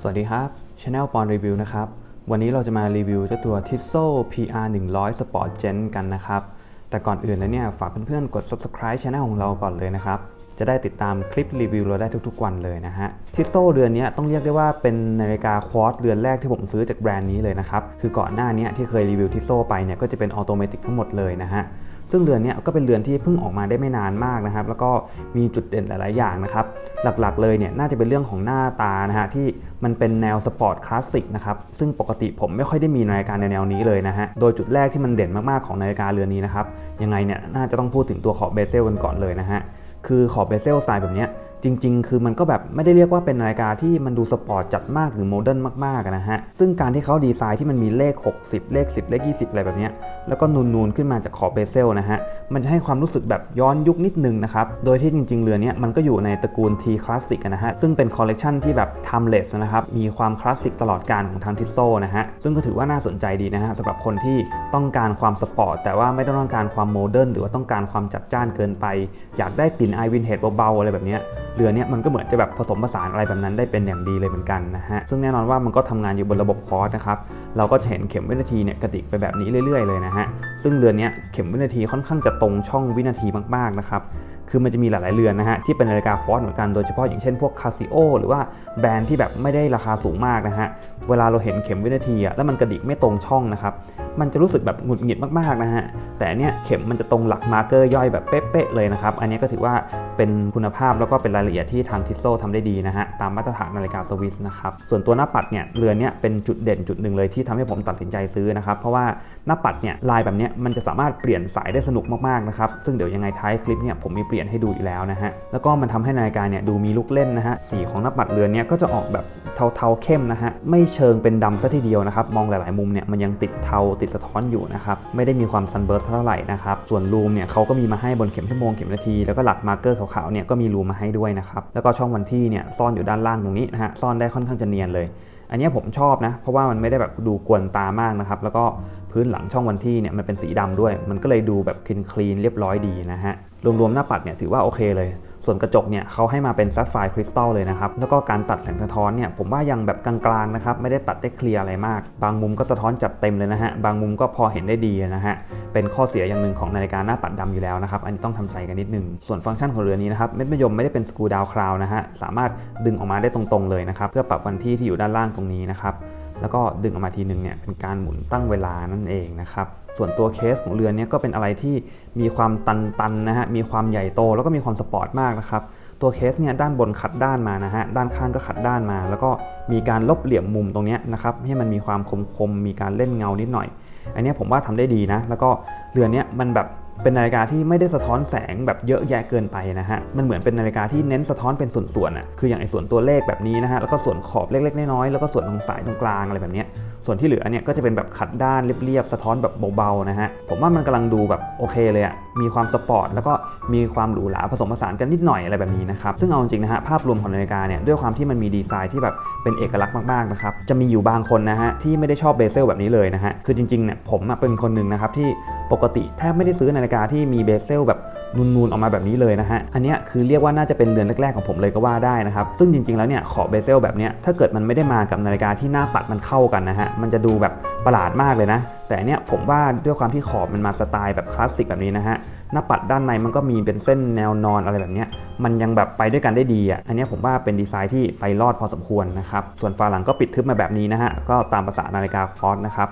สวัสดีครับ Channel ปอนรีวิวนะครับ วันนี้เราจะมารีวิวเจ้าตัว Tissot PR 100 Sport Gen กันนะครับ แต่ก่อนอื่นเลยเนี่ย ฝากเพื่อนๆ กด subscribe Channel ของเราก่อนเลยนะครับ จะได้ติดตามคลิปรีวิวเราได้ทุกๆ วันเลยนะฮะ Tissot เรือนนี้ต้องเรียกได้ว่าเป็นนาฬิกาควอตเรือนแรกที่ผมซื้อจากแบรนด์นี้เลยนะครับ คือก่อนหน้านี้ที่เคยรีวิว Tissot ไปเนี่ยก็จะเป็นออโตเมติกทั้งหมดเลยนะฮะ ซึ่งเรือนนี้ก็เป็นเรือนที่เพิ่งออกมาได้ไม่นานมากนะครับ แล้วก็มีจุดเด่นหลายๆอย่างนะครับ หลักๆเลยเนี่ยน่าจะเป็นเรื่องของหน้าตานะฮะที่มันเป็นแนวสปอร์ตคลาสสิกนะครับ ซึ่งปกติผมไม่ค่อยได้มีนาฬิกาในแนวนี้เลยนะฮะ โดยจุดแรกที่มันเด่นมากๆของนาฬิกาเรือนนี้นะครับ ยังไงเนี่ยน่าจะต้องพูดถึงตัวขอบเบเซลกันก่อนเลยนะฮะ คือขอบเบเซลสไตล์แบบเนี้ย จริง ๆ คือมันก็แบบไม่ได้เรียกว่าเป็นนาฬิกาที่มันดูสปอร์ตจัดมากหรือโมเดิร์นมากๆนะฮะ ซึ่งการที่เขาดีไซน์ที่มันมีเลข 60 เลข 10 เลข 20 อะไรแบบนี้ แล้วก็นูนๆขึ้นมาจากขอบเบเซลนะฮะ มันจะให้ความรู้สึกแบบย้อนยุคนิดนึงนะครับ โดยที่จริง ๆ เรือนนี้มันก็อยู่ในตระกูล T Classic นะฮะ ซึ่งเป็นคอลเลกชันที่แบบ timeless นะครับ มีความคลาสสิกตลอดการของทางทิสโซนะฮะ ซึ่งก็ถือว่าน่าสนใจดีนะฮะสำหรับคนที่ต้องการความสปอร์ตแต่ว่าไม่ต้องการความโมเดิร์นหรือว่าต้องการความจัดจ้านเกินไป อยากได้กลิ่นไอวินเทจเบาๆอะไรแบบนี้เรือเนี้ยมันก็เหมือนจะแบบผสมผสานอะไรแบบนั้นได้เป็นอย่างดีเลยเหมือนกันนะฮะซึ่งแน่นอนว่ามันก็ทำงานอยู่บนระบบคอร์สนะครับ เราก็จะเห็นเข็มวินาทีเนี่ยกระดิกไปแบบนี้เรื่อยๆเลยนะฮะ ซึ่งเรือนนี้เข็มวินาทีค่อนข้างจะตรงช่องวินาทีมากๆนะครับ คือมันจะมีหลายๆเรือนนะฮะที่เป็นนาฬิกาควอตเหมือนกันโดยเฉพาะอย่างเช่นพวกคาซิโอหรือว่าแบรนด์ที่แบบไม่ได้ราคาสูงมากนะฮะ เวลาเราเห็นเข็มวินาทีอะแล้วมันกระดิกไม่ตรงช่องนะครับ มันจะรู้สึกแบบหงุดหงิดมากๆนะฮะ แต่เนี่ยเข็มมันจะตรงหลักมาร์เกอร์ย่อยแบบเป๊ะๆเลยนะครับ อันนี้ก็ถือว่าเป็นคุณภาพแล้วก็เป็นรายละเอียดที่ทางทิสโซทำได้ดีนะฮะตามมาตรฐานนาฬิกาสวิสนะครับ ส่วนตัวหน้าปัดเนี่ยเรือนเนี้ยเป็นจุดเด่นจุดหนึ่งเลยที่ทำให้ผมตัดสินใจซื้อนะครับเพราะว่าหน้าปัดเนี่ยลายแบบเนี้ยมันจะสามารถเปลี่ยนสายได้สนุกมากๆนะครับซึ่งเดี๋ยวยังไงท้ายคลิปเนี่ยผมมีเปลี่ยนให้ดูอีกแล้วนะฮะแล้วก็มันทำให้นาฬิกาเนี่ยดูมีลูกเล่นนะฮะสีของหน้าปัดเรือนเนี่ยก็จะออกแบบเทาๆเข้มนะฮะไม่เชิงเป็นดำซะทีเดียวนะครับมองหลายๆมุมเนี่ยมันยังติดเทาติดสะท้อนอยู่นะครับไม่ได้มีความซันเบิร์สเท่าไหร่นะครับส่วนรูมเนี่ยเขาก็มีมาให้บนเข็มชั่วโมงเข็มนาทีแล้วก็หลักมาร์เกอร์ขาวๆเนี่ยก็มีรูมมาให้ด้วยนะครับแล้วก็ช่องวันที่เนี่ยซ่อนอยู่ด้านล่างตรงนี้นะฮะซ่อนได้ค่อนข้างจะเนียนเลย อันนี้ผมชอบนะ เพราะว่ามันไม่ได้แบบดูกวนตามากนะครับ แล้วก็พื้นหลังช่องวันที่เนี่ยมันเป็นสีดำด้วย มันก็เลยดูแบบคลีนคลีนเรียบร้อยดีนะฮะ รวมๆหน้าปัดเนี่ยถือว่าโอเคเลย ส่วนกระจกเนี่ยเขาให้มาเป็นซัฟไฟคริสตัลเลยนะครับ แล้วก็การตัดแสงสะท้อนเนี่ยผมว่ายังแบบกลางๆนะครับไม่ได้ตัดได้เคลียร์อะไรมาก บางมุมก็สะท้อนจัดเต็มเลยนะฮะบางมุมก็พอเห็นได้ดีนะฮะเป็นข้อเสียอย่างหนึ่งของนาฬิกาหน้าปัดดำอยู่แล้วนะครับอันนี้ต้องทำใจกันนิดนึงส่วนฟังก์ชันของเรือนนี้นะครับเม็ดมะยมไม่ได้เป็นสกูดาวคราวนะฮะสามารถดึงออกมาได้ตรงๆเลยนะครับเพื่อปรับวันที่ที่อยู่ด้านล่างตรงนี้นะครับแล้วก็ดึงออกมาทีนึงเนี่ยเป็นการหมุนตั้งเวลานั่นเองนะครับ ส่วนตัวเคสของเรือนนี้ก็เป็นอะไรที่มีความตันๆนะฮะ มีความใหญ่โตแล้วก็มีความสปอร์ตมากนะครับ ตัวเคสเนี่ยด้านบนขัดด้านมานะฮะ ด้านข้างก็ขัดด้านมา แล้วก็มีการลบเหลี่ยมมุมตรงนี้นะครับ ให้มันมีความคมๆ มีการเล่นเงานิดหน่อย อันนี้ผมว่าทำได้ดีนะ แล้วก็เรือนนี้มันแบบ เป็นนาฬิกาที่ไม่ได้สะท้อนแสงแบบเยอะแยะเกินไปนะฮะ มันเหมือนเป็นนาฬิกาที่เน้นสะท้อนเป็นส่วนๆอะ คืออย่างไอ้ส่วนตัวเลขแบบนี้นะฮะ แล้วก็ส่วนขอบเล็กๆน้อยๆ แล้วก็ส่วนของสายตรงกลางอะไรแบบนี้ ส่วนที่เหลือเนี่ยก็จะเป็นแบบขัดด้านเรียบๆ สะท้อนแบบเบาๆนะฮะ ผมว่ามันกำลังดูแบบโอเคเลยอะมีความสปอร์ตแล้วก็มีความหรูหราผสมผสานกันนิดหน่อยอะไรแบบนี้นะครับ ซึ่งเอาจริงๆนะฮะภาพรวมของนาฬิกาเนี่ยด้วยความที่มันมีดีไซน์ที่แบบเป็นเอกลักษณ์มากๆนะครับ จะมีอยู่บางคนนะฮะที่ไม่ได้ชอบเบเซลแบบนี้เลยนะฮะ คือจริงๆเนี่ยผมเป็นคนหนึ่งนะครับที่ปกติแทบไม่ได้ซื้อนาฬิาฬิกาที่มีเบเซลแบบนูนๆออกมาแบบนี้เลยนะฮะ อันนี้คือเรียกว่าน่าจะเป็นเรือนแรกๆของผมเลยก็ว่าได้นะครับ ซึ่งจริงๆแล้วเนี่ยขอบเบเซลแบบนี้ถ้าเกิดมันไม่ได้มากับนาฬิกาที่หน้าปัดมันเข้ากันนะฮะ มันจะดูแบบประหลาดมากเลยนะ แต่เนี่ยผมว่าด้วยความที่ขอบมันมาสไตล์แบบคลาสสิกแบบนี้นะฮะ หน้าปัดด้านในมันก็มีเป็นเส้นแนวนอนอะไรแบบนี้ มันยังแบบไปด้วยกันได้ดีอะ อันนี้ผมว่าเป็นดีไซน์ที่ไปรอดพอสมควรนะครับ ส่วนฝาหลังก็ปิดทึบมาแบบนี้นะฮะ ก็ตามภาษานาฬิกาคอร์สนะครับ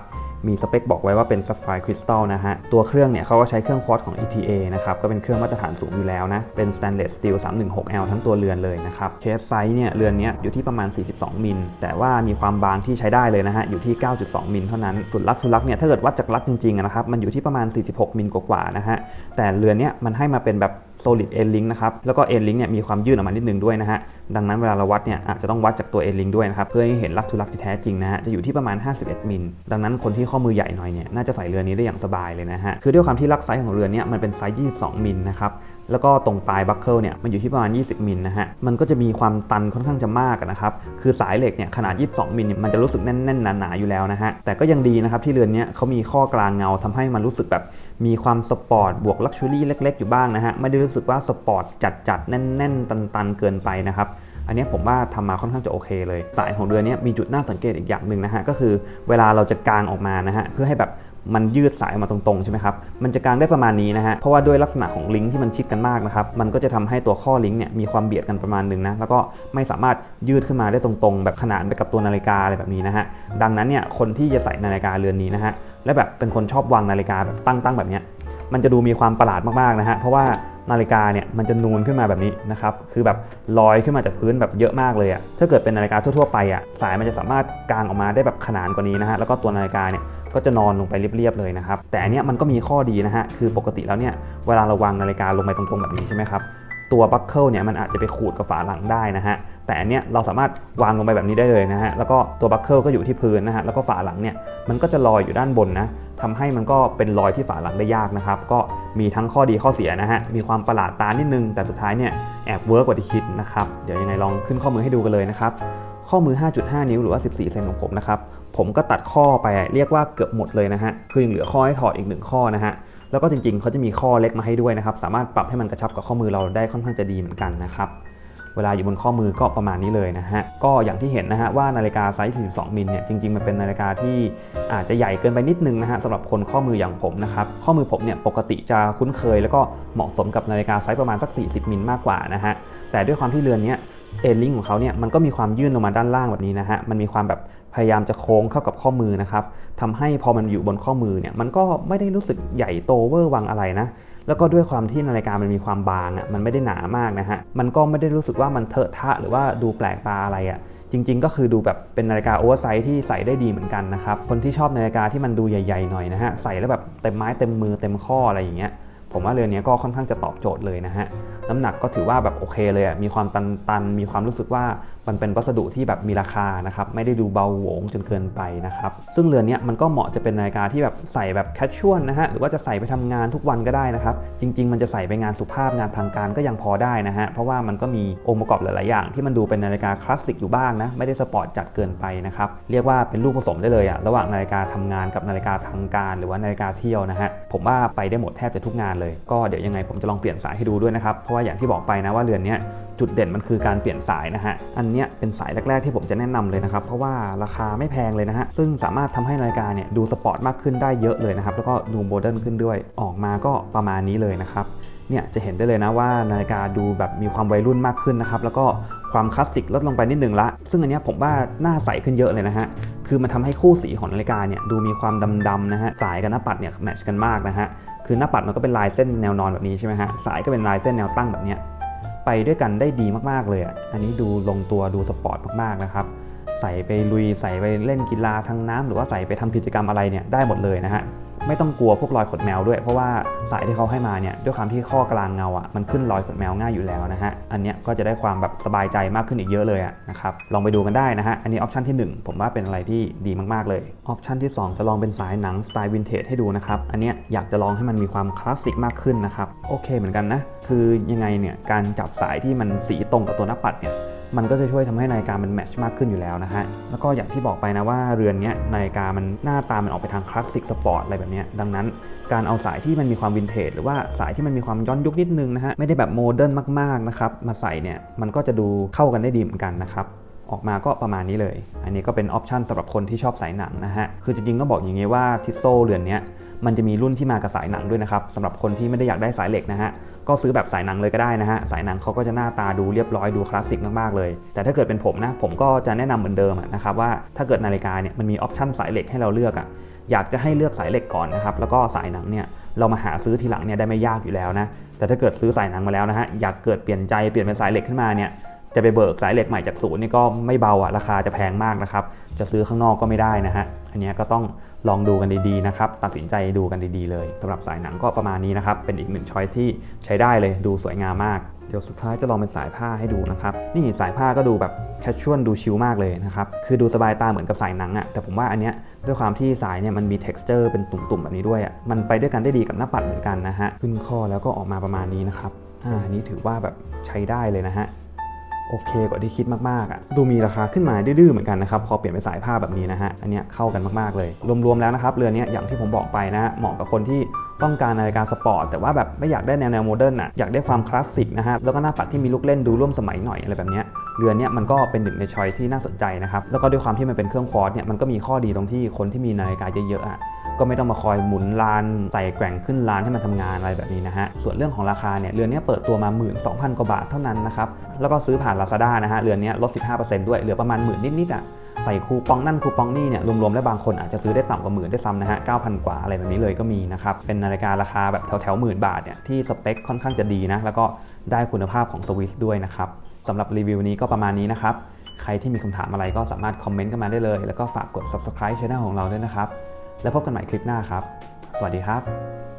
มีสเปคบอกไว้ว่าเป็น Sapphire Crystal นะฮะ ตัวเครื่องเนี่ยเขาก็ใช้เครื่องควอตของ ETA นะครับ ก็เป็นเครื่องมาตรฐานสูงอยู่แล้วนะ เป็น Stainless Steel 316L ทั้งตัวเรือนเลยนะครับ เคสไซส์เนี่ยเรือนนี้อยู่ที่ประมาณ 42 มิล แต่ว่ามีความบางที่ใช้ได้เลยนะฮะ อยู่ที่ 9.2 มิลเท่านั้นส่วนลักทุลักเนี่ยถ้าเกิดวัดจากลักจริงๆนะครับ มันอยู่ที่ประมาณ 46 มิลกว่าๆนะฮะ แต่เรือนนี้มันให้มาเป็นแบบ solid end link นะครับ แล้วก็ end link เนี่ยมีความยืดออกมานิดนึงด้วยนะฮะ ดังนั้นเวลาเราวัดเนี่ยอาจจะต้องวัดจากตัว end link ด้วยนะครับ เพื่อให้เห็นลักทุลักที่แท้จริงนะฮะ จะอยู่ที่ประมาณ 51 มิล ดังนั้นคนที่ข้อมือใหญ่หน่อยเนี่ยน่าจะใส่เรือนี้ได้อย่างสบายเลยนะฮะคือด้วยความที่ลักไซส์ของเรือนเนี่ยมันเป็นไซส์ 22 มิลนะครับแล้วก็ตรงปลายบัคเกิลเนี่ยมันอยู่ที่ประมาณ 20 มิลนะฮะ มันก็จะมีความตันค่อนข้างจะมากนะครับ คือสายเหล็กเนี่ยขนาด 22 มิลมันจะรู้สึกแน่นๆหนาๆอยู่แล้วนะฮะ แต่ก็ยังดีนะครับที่เรือนเนี้ยเขามีข้อกลางเงาทำให้มันรู้สึกแบบมีความสปอร์ตบวกลักชัวรี่เล็ก ๆ อยู่บ้างนะฮะ ไม่ได้รู้สึกว่าสปอร์ตจัดๆแน่นๆ ตันๆเกินไปนะครับ อันนี้ผมว่าทำมาค่อนข้างจะโอเคเลย สายของเรือนี้มีจุดน่าสังเกตอีกอย่างหนึ่งนะฮะก็คือเวลาเราจะกางออกมานะฮะเพื่อให้แบบมันยืดสายออกมาตรงๆใช่ไหมครับ มันจะกางได้ประมาณนี้นะฮะ เพราะว่าด้วยลักษณะของลิงก์ที่มันชิดกันมากนะครับ มันก็จะทำให้ตัวข้อลิงก์เนี่ยมีความเบียดกันประมาณหนึ่งนะ แล้วก็ไม่สามารถยืดขึ้นมาได้ตรงๆ แบบขนานไปกับตัวนาฬิกาอะไรแบบนี้นะฮะ ดังนั้นเนี่ยคนที่จะใส่นาฬิกาเรือนนี้นะฮะ และแบบเป็นคนชอบวางนาฬิกาแบบตั้งๆแบบเนี้ย มันจะดูมีความประหลาดมากๆนะฮะ เพราะว่า นาฬิกาเนี่ยมันจะนูนขึ้นมาแบบนี้นะครับคือแบบลอยขึ้นมาจากพื้นแบบเยอะมากเลยอะถ้าเกิดเป็นนาฬิกาทั่วๆไปอะสายมันจะสามารถกางออกมาได้แบบขนานกว่านี้นะฮะแล้วก็ตัวนาฬิกาเนี่ยก็จะนอนลงไปเรียบๆเลยนะครับแต่อันเนี้ยมันก็มีข้อดีนะฮะคือปกติแล้วเนี่ยเวลาเราวางนาฬิกาลงไปตรงๆแบบนี้ใช่ไหมครับ ตัวบัคเกิลเนี่ยมันอาจจะไปขูดกับฝาหลังได้นะฮะ แต่อันเนี้ยเราสามารถวางลงไปแบบนี้ได้เลยนะฮะ แล้วก็ตัวบัคเกิลก็อยู่ที่พื้นนะฮะ แล้วก็ฝาหลังเนี่ยมันก็จะลอยอยู่ด้านบนนะทำให้มันก็เป็นรอยที่ฝาหลังได้ยากนะครับ ก็มีทั้งข้อดีข้อเสียนะฮะ มีความประหลาดตานิดนึง แต่สุดท้ายเนี่ยแอบเวิร์กกว่าที่คิดนะครับ เดี๋ยวยังไงลองขึ้นข้อมือให้ดูกันเลยนะครับ ข้อมือ 5.5 นิ้วหรือว่า 14 เซนของผมนะครับ ผมก็ตัดข้อไปเรียกว่าเกือบหมดเลยนะฮะ คือยังเหลือข้อให้ถอดอีกหนึ่งข้อนะฮะ แล้วก็จริงๆ เขาจะมีข้อเล็กมาให้ด้วยนะครับ สามารถปรับให้มันกระชับกับข้อมือเราได้ค่อนข้างจะดีเหมือนกันนะครับ เวลาอยู่บนข้อมือก็ประมาณนี้เลยนะฮะ ก็อย่างที่เห็นนะฮะว่านาฬิกาไซส์ 42 มิลเนี่ยจริงๆ มันเป็นนาฬิกาที่อาจจะใหญ่เกินไปนิดนึงนะฮะสำหรับคนข้อมืออย่างผมนะครับ ข้อมือผมเนี่ยปกติจะคุ้นเคย แล้วก็เหมาะสมกับนาฬิกาไซส์ประมาณสัก 40 มิลมากกว่านะฮะ แต่ด้วยความที่เรือนเนี้ย เอลิงของเขาเนี่ยมันก็มีความยื่นลงมาด้านล่างแบบนี้นะฮะมันมีความแบบพยายามจะโค้งเข้ากับข้อมือนะครับทำให้พอมันอยู่บนข้อมือเนี่ยมันก็ไม่ได้รู้สึกใหญ่โตเวอร์วังอะไรนะแล้วก็ด้วยความที่นาฬิกามันมีความบางอะมันไม่ได้หนามากนะฮะมันก็ไม่ได้รู้สึกว่ามันเถอะทะหรือว่าดูแปลกตาอะไรอะจริง ๆ ก็คือดูแบบเป็นนาฬิกาโอเวอร์ไซส์ที่ใส่ได้ดีเหมือนกันนะครับคนที่ชอบนาฬิกาที่มันดูใหญ่ๆหน่อยนะฮะใส่แล้วแบบเต็มไม้เต็มมือเต็มข้ออะไรอย่างเงี้ย ผมว่าเรือนนี้ก็ค่อนข้างจะตอบโจทย์เลยนะฮะน้ำหนักก็ถือว่าแบบโอเคเลยอะมีความตันตันมีความรู้สึกว่า มันเป็นวัสดุที่แบบมีราคานะครับไม่ได้ดูเบาโหวงจนเกินไปนะครับซึ่งเรือนนี้มันก็เหมาะจะเป็นนาฬิกาที่แบบใส่แบบแคชชวลนะฮะหรือว่าจะใส่ไปทำงานทุกวันก็ได้นะครับจริง ๆ มันจะใส่ไปงานสุภาพงานทางการก็ยังพอได้นะฮะเพราะว่ามันก็มีองค์ประกอบหลายๆอย่างที่มันดูเป็นนาฬิกาคลาสสิกอยู่บ้างนะไม่ได้สปอร์ตจัดเกินไปนะครับเรียกว่าเป็นลูกผสมได้เลยอะระหว่างนาฬิกาทำงานกับนาฬิกาทางการ หรือว่านาฬิกาเที่ยวนะฮะผมว่าไปได้หมดแทบจะทุกงานเลย ก็เดี๋ยวยังไงผมจะลองเปลี่ยนสายให้ดูด้วยนะครับเพราะว่าอย่างที่บอกไปนะว่าเรือนนี้จุดเด่นมันคือการเปลี่ยนสายนะฮะอันนี้เป็นสายแรก ๆ ที่ผมจะแนะนำเลยนะครับ เพราะว่าราคาไม่แพงเลยนะฮะ ซึ่งสามารถทำให้นาฬิกาเนี่ยดูสปอร์ตมากขึ้นได้เยอะเลยนะครับ แล้วก็ดูโมเดิร์นขึ้นด้วย ออกมาก็ประมาณนี้เลยนะครับเนี่ยจะเห็นได้เลยนะว่านาฬิกาดูแบบมีความวัยรุ่นมากขึ้นนะครับ แล้วก็ความคลาสสิกลดลงไปนิดหนึ่งละ ซึ่งอันนี้ผมว่าหน้าใสขึ้นเยอะเลยนะฮะ คือมันทำให้คู่สีของนาฬิกาเนี่ยดูมีความดำๆนะฮะ สายกับหน้าปัดเนี่ยแมทช์กันมากนะฮะ คือหน้าปัดมันก็เป็นลายเส้นแนวนอนแบบนี้ใช่ไหมฮะ สายก็เป็นลายเส้นแนวตั้งแบบเนี้ย ไปด้วยกันได้ดีมากๆเลยอะอันนี้ดูลงตัวดูสปอร์ตมากๆนะครับใส่ไปลุยใส่ไปเล่นกีฬาทางน้ำหรือว่าใส่ไปทำกิจกรรมอะไรเนี่ยได้หมดเลยนะฮะ ไม่ต้องกลัวพวกรอยขนแมวด้วย เพราะว่าสายที่เขาให้มาเนี่ยด้วยความที่ข้อกลางเงาอะมันขึ้นรอยขนแมวง่ายอยู่แล้วนะฮะอันเนี้ยก็จะได้ความแบบสบายใจมากขึ้นอีกเยอะเลยอะนะครับลองไปดูกันได้นะฮะอันนี้ออปชันที่ 1 ผมว่าเป็นอะไรที่ดีมากๆเลยออปชันที่ 2 จะลองเป็นสายหนังสไตล์วินเทจให้ดูนะครับอันเนี้ยอยากจะลองให้มันมีความคลาสสิกมากขึ้นนะครับโอเคเหมือนกันนะคือยังไงเนี่ยการจับสายที่มันสีตรงกับตัวหน้าปัดเนี่ย มันก็จะช่วยทำให้นาฬิกามันแมชมากขึ้นอยู่แล้วนะฮะ แล้วก็อย่างที่บอกไปนะว่าเรือนนี้นาฬิกามันหน้าตามันออกไปทางคลาสสิกสปอร์ตอะไรแบบนี้ดังนั้นการเอาสายที่มันมีความวินเทจหรือว่าสายที่มันมีความย้อนยุคนิดนึงนะฮะไม่ได้แบบโมเดิร์นมากๆนะครับมาใส่เนี่ยมันก็จะดูเข้ากันได้ดีเหมือนกันนะครับออกมาก็ประมาณนี้เลย อันนี้ก็เป็นออปชันสำหรับคนที่ชอบสายหนังนะฮะ คือจริงๆต้องบอกอย่างงี้ว่าทิสโซเรือนนี้มันจะมีรุ่นที่มากับสายหนังด้วยนะครับสำหรับคนที่ไม่ได้อยากได้สายเหล็กนะฮะ ก็ซื้อแบบสายหนังเลยก็ได้นะฮะ สายหนังเขาก็จะหน้าตาดูเรียบร้อยดูคลาสสิกมากๆเลย แต่ถ้าเกิดเป็นผมนะ ผมก็จะแนะนำเหมือนเดิมนะครับว่าถ้าเกิดนาฬิกาเนี่ยมันมีออปชันสายเหล็กให้เราเลือกอะอยากจะให้เลือกสายเหล็กก่อนนะครับ แล้วก็สายหนังเนี่ยเรามาหาซื้อทีหลังเนี่ยได้ไม่ยากอยู่แล้วนะ แต่ถ้าเกิดซื้อสายหนังมาแล้วนะฮะ อยากเกิดเปลี่ยนใจเปลี่ยนเป็นสายเหล็กขึ้นมาเนี่ย จะไปเบิกสายเหล็กใหม่จากศูนย์นี่ก็ไม่เบาอะราคาจะแพงมากนะครับ จะซื้อข้างนอกก็ไม่ได้นะฮะ อันนี้ก็ต้อง ลองดูกันดีๆนะครับ ตัดสินใจดูกันดีๆเลยสำหรับสายหนังก็ประมาณนี้นะครับ เป็นอีกหนึ่งช้อยที่ใช้ได้เลยดูสวยงามมาก เดี๋ยวสุดท้ายจะลองเป็นสายผ้าให้ดูนะครับ นี่สายผ้าก็ดูแบบแคชชวลดูชิลมากเลยนะครับ คือดูสบายตาเหมือนกับสายหนังอะแต่ผมว่าอันเนี้ยด้วยความที่สายเนี่ยมันมี t e x t อร์เป็นตุ่มๆแบบนี้ด้วยอะมันไปด้วยกันได้ดีกับหน้าปัดเหมือนกันนะฮะขึ้นข้อแล้วก็ออกมาประมาณนี้นะครับอ่าอันนี้ถือว่าแบบใช้ได้เลยนะฮะ โอเคกว่าที่คิดมากๆอะดูมีราคาขึ้นมาดื้อๆเหมือนกันนะครับพอเปลี่ยนเป็นสายผ้าแบบนี้นะฮะอันเนี้ยเข้ากันมากๆเลย รวมๆแล้วนะครับเรือนนี้อย่างที่ผมบอกไปนะเหมาะกับคนที่ต้องการนาฬิกาสปอร์ตแต่ว่าแบบไม่อยากได้แนวแนวโมเดิร์นอะอยากได้ความคลาสสิกนะฮะแล้วก็หน้าปัดที่มีลูกเล่นดูร่วมสมัยหน่อยอะไรแบบเนี้ย เรือนเนี้ยมันก็เป็นหนึ่งในช้อยที่น่าสนใจนะครับ แล้วก็ด้วยความที่มันเป็นเครื่องควอร์ตเนี่ยมันก็มีข้อดีตรงที่คนที่มีนาฬิกาเยอะๆอะก็ไม่ต้องมาคอยหมุนลานใส่แกว่งขึ้นลานให้มันทำงานอะไรแบบนี้นะฮะ ส่วนเรื่องของราคาเนี่ยเรือนเนี้ยเปิดตัวมา 12,000 กว่าบาทเท่านั้นนะครับ แล้วก็ซื้อผ่าน Lazada นะฮะเรือนเนี้ยลด 15%ด้วยเหลือประมาณหมื่นนิดๆอะ ใส่คูปองนั่นคูปองนี่เนี่ยรวมๆแล้วบางคนอาจจะซื้อได้ต่ำกว่าหมื่นได้ซ้ำนะฮะ9,000กว่าอะไรแบบนี้เลยก็มีนะครับเป็นนาฬิการาคาแบบแถวๆหมื่นบาทเนี่ยที่สเปคค่อนข้างจะดีนะแล้วก็ได้คุณภาพของสวิสด้วยนะครับสำหรับรีวิวนี้ก็ประมาณนี้นะครับใครที่มีคำถามอะไรก็สามารถคอมเมนต์กันมาได้เลย แล้วก็ฝากกด subscribe channel ของเราด้วยนะครับ แล้วพบกันใหม่คลิปหน้าครับ สวัสดีครับ